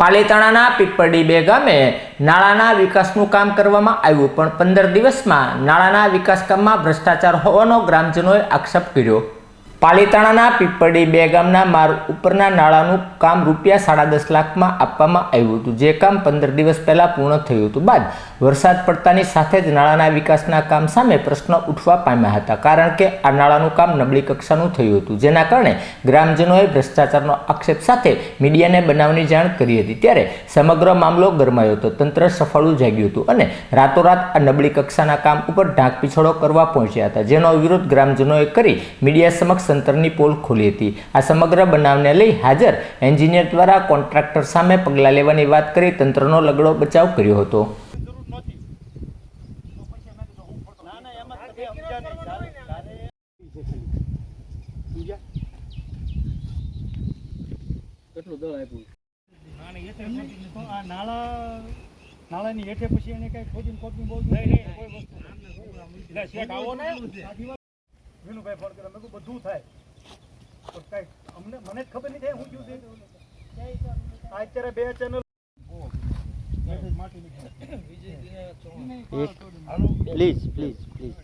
પાલીતાણાના પીપળી બે ગામે નાળાના વિકાસનું કામ કરવામાં આવ્યું, પણ પંદર દિવસમાં નાળાના વિકાસ કામમાં ભ્રષ્ટાચાર હોવાનો ગ્રામજનોએ આક્ષેપ કર્યો. પાલીતાણાના પીપળી બે ગામના માર્ગ ઉપરના નાળાનું કામ રૂપિયા સાડા દસ લાખમાં આપવામાં આવ્યું હતું. જે કામ પંદર દિવસ પહેલાં પૂર્ણ થયું હતું બાદ વરસાદ પડતાની સાથે જ નાળાના વિકાસના કામ સામે પ્રશ્નો ઉઠવા પામ્યા હતા. કારણ કે આ નાળાનું કામ નબળી કક્ષાનું થયું હતું. જેના કારણે ગ્રામજનોએ ભ્રષ્ટાચારનો આક્ષેપ સાથે મીડિયાને બનાવની જાણ કરી હતી. ત્યારે સમગ્ર મામલો ગરમાયો હતો. તંત્ર સફળું જાગ્યું હતું અને રાતોરાત આ નબળી કક્ષાના કામ ઉપર ઢાંક પીછોડો કરવા પહોંચ્યા હતા. જેનો વિરોધ ગ્રામજનોએ કરી મીડિયા સમક્ષ તંત્રની પોલ ખોલી હતી. આ સમગ્ર બનાવને લઈ હાજર એન્જિનિયર દ્વારા કોન્ટ્રાક્ટર સામે પગલાં લેવાની વાત કરી તંત્રનો લગડો બચાવ કર્યો હતો. કેટલું દળ આપ્યું આ નાળા નાળાની હેઠે પછી એને કઈ ખોદીને ખોદીને બહુ વિનુભાઈ ફોન કરે મેં બધું થાય. પણ કાંઈ અમને મને જ ખબર નહીં થાય હું થયું. અત્યારે બે ચેનલ પ્લીઝ પ્લીઝ પ્લીઝ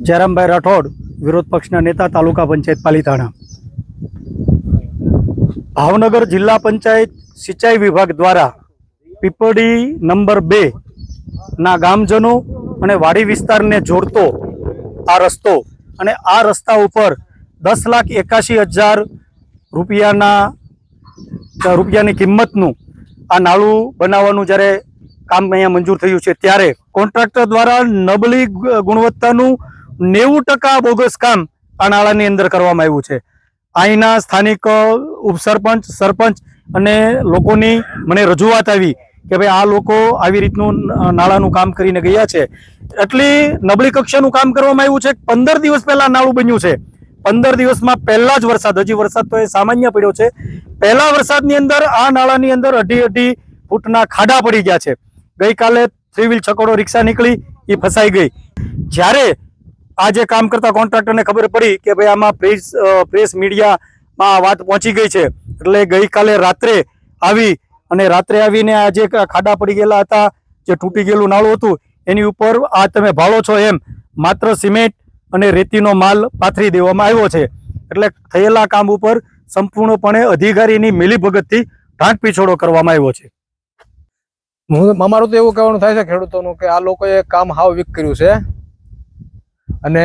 જયરામભાઈ રાઠોડ, વિરોધ પક્ષના નેતા, તાલુકા પંચાયત પાલીતાણા. ભાવનગર જિલ્લા પંચાયત સિંચાઈ વિભાગ દ્વારા પીપળી નંબર બે ના ગામજનો અને વાડી વિસ્તારને જોડતો આ રસ્તો અને આ રસ્તા ઉપર દસ લાખ એકાશી હજાર રૂપિયાના રૂપિયાની કિંમતનું આ નાળું બનાવવાનું જ્યારે કામ અહીંયા મંજૂર થયું છે ત્યારે કોન્ટ્રાક્ટર દ્વારા નબળી ગુણવત્તાનું નેવું ટકા બોગસ કામ આ નાળાની અંદર કરવામાં આવ્યું છે. અહીંના સ્થાનિક ઉપસરપંચ, સરપંચ અને લોકોની મને રજૂઆત આવી કે ભાઈ આ લોકો આવી રીતનું નાળાનું કામ કરીને ગયા છે. એટલી નબળી કક્ષાનું કામ કરવામાં આવ્યું છે. પંદર દિવસ પહેલા નાળું બન્યું છે. પંદર દિવસમાં પહેલા જ વરસાદ, હજી વરસાદ તો એ સામાન્ય પડ્યો છે. પહેલા વરસાદની અંદર આ નાળાની અંદર અઢી અઢી ફૂટના ખાડા પડી ગયા છે. ગઈકાલે થ્રી વ્હીલ છકોડો રિક્ષા નીકળી એ ફસાઈ ગઈ. જ્યારે આ જે કામ કરતા કોન્ટ્રાક્ટરને ખબર પડી કે ભાઈ આમાં પ્રેસ પ્રેસ મીડિયામાં વાત પહોંચી ગઈ છે. એટલે ગઈકાલે રાત્રે આવી અને રાત્રે આવીને આ જે ખાડા પડી ગયેલા હતા, જે તૂટી ગયેલું નાળું હતું, એની ઉપર આ તમે ભાળો છો એમ, માત્ર સિમેન્ટ અને રેતીનો માલ પાથરી દેવામાં આવ્યો છે. એટલે થયેલા કામ ઉપર સંપૂર્ણપણે અધિકારીની મિલીભગતથી ઢાંક પીછોડો કરવામાં આવ્યો છે. હું અમારું તો એવું કહેવાનું થાય છે ખેડૂતોનું કે આ લોકોએ કામ હાવ વીક કર્યું છે. અને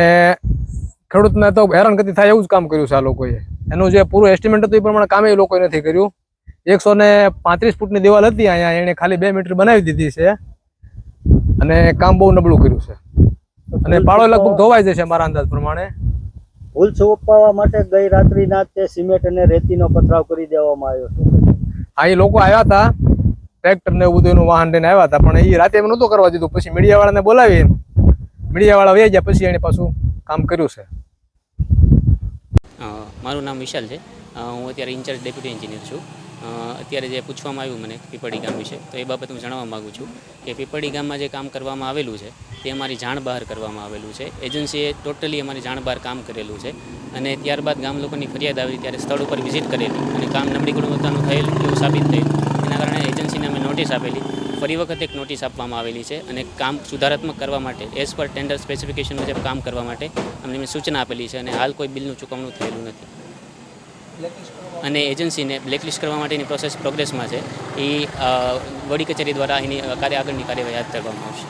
ખેડૂતને તો હેરાનગતિ થાય એવું જ કામ કર્યું છે આ લોકોએ. એનું જે પૂરું એસ્ટિમેટ હતું એ પ્રમાણે કામ એ લોકોએ નથી કર્યું. એકસો ને પાંત્રીસ ફૂટની દિવાલ હતી અહીંયા એણે ખાલી બે મીટર બનાવી દીધી છે. અને કામ બહુ નબળું કર્યું છે. અને પાળો લગભગ ધોવાઈ જશે મારા અંદાજ પ્રમાણે. ભૂલ છુપાવવા માટે ગઈ રાત્રિના તે સિમેન્ટ અને રેતીનો પથરાવ કરી દેવામાં આવ્યો હા? એ લોકો આવ્યા હતા. ટ્રેક્ટર ને એવું બધું વાહન લઈને આવ્યા હતા પણ એ રાતે એમ નહોતું કરવા દીધું. પછી મીડિયા વાળાને બોલાવી મીડિયા વાળા વહી પછી એને પાછું કામ કર્યું છે. મારું નામ વિશાલ છે. હું અત્યારે ઇન્ચાર્જ ડેપ્યુટી એન્જિનિયર છું. અત્યારે જે પૂછવામાં આવ્યું મને પીપળી ગામ વિશે, તો એ બાબત હું જણાવવા માગું છું કે પીપળી ગામમાં જે કામ કરવામાં આવેલું છે, તે અમારી જાણ બહાર કરવામાં આવેલું છે. એજન્સીએ ટોટલી અમારી જાણ બહાર કામ કરેલું છે અને ત્યારબાદ ગામ લોકોની ફરિયાદ આવી ત્યારે સ્થળ ઉપર વિઝિટ કરેલી અને કામ નબળી ગુણવત્તાનું થયેલ એવું સાબિત થયું એના કારણે એજન્સીને અમે નોટિસ આપેલી ફરી વખત એક નોટિસ આપવામાં આવેલી છે અને કામ સુધારાત્મક કરવા માટે એઝ પર ટેન્ડર સ્પેસિફિકેશન મુજબ કામ કરવા માટે અમને મેં સૂચના આપેલી છે અને હાલ કોઈ બિલનું ચૂકવણું થયેલું નથી. અને એજન્સીને બ્લેકલિસ્ટ કરવા માટેની પ્રોસેસ પ્રોગ્રેસમાં છે. એ વડી કચેરી દ્વારા એની કાર્ય આગળની કાર્યવાહી હાથ ધરવામાં આવશે.